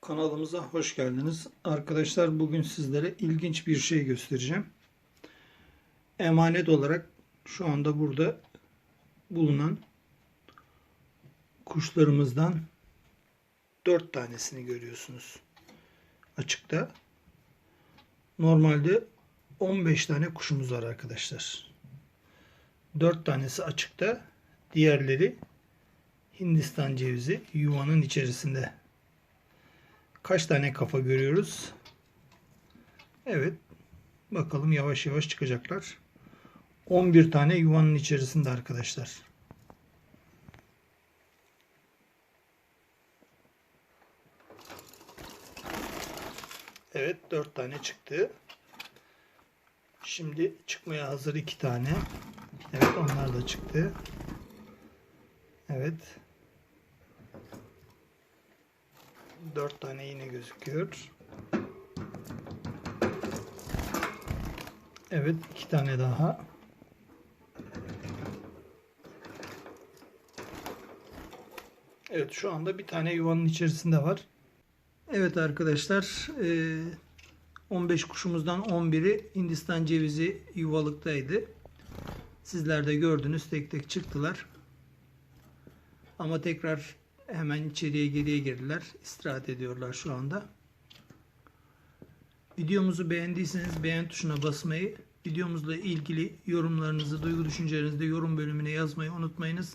Kanalımıza hoş geldiniz. Arkadaşlar bugün sizlere ilginç bir şey göstereceğim. Emanet olarak şu anda burada bulunan kuşlarımızdan 4 tanesini görüyorsunuz. Açıkta. Normalde 15 tane kuşumuz var arkadaşlar. 4 tanesi açıkta. Diğerleri Hindistan cevizi yuvanın içerisinde. Kaç tane kafa görüyoruz? Evet. Bakalım yavaş yavaş çıkacaklar. 11 tane yuvanın içerisinde arkadaşlar. Evet 4 tane çıktı. Şimdi çıkmaya hazır 2 tane. Evet onlar da çıktı. Evet. 4 tane yine gözüküyor. Evet, iki tane daha. Evet, şu anda bir tane yuvanın içerisinde var. Evet arkadaşlar, eee, 15 kuşumuzdan 11'i Hindistan cevizi yuvalıktaydı. Sizler de gördünüz, tek tek çıktılar. Ama tekrar hemen içeriye geriye girdiler. İstirahat ediyorlar şu anda. Videomuzu beğendiyseniz beğen tuşuna basmayı, videomuzla ilgili yorumlarınızı, duygu düşüncelerinizi yorum bölümüne yazmayı unutmayınız.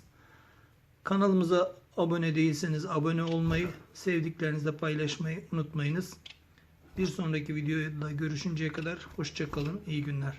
Kanalımıza abone değilseniz abone olmayı, sevdiklerinizle paylaşmayı unutmayınız. Bir sonraki videoda görüşünceye kadar hoşçakalın, iyi günler.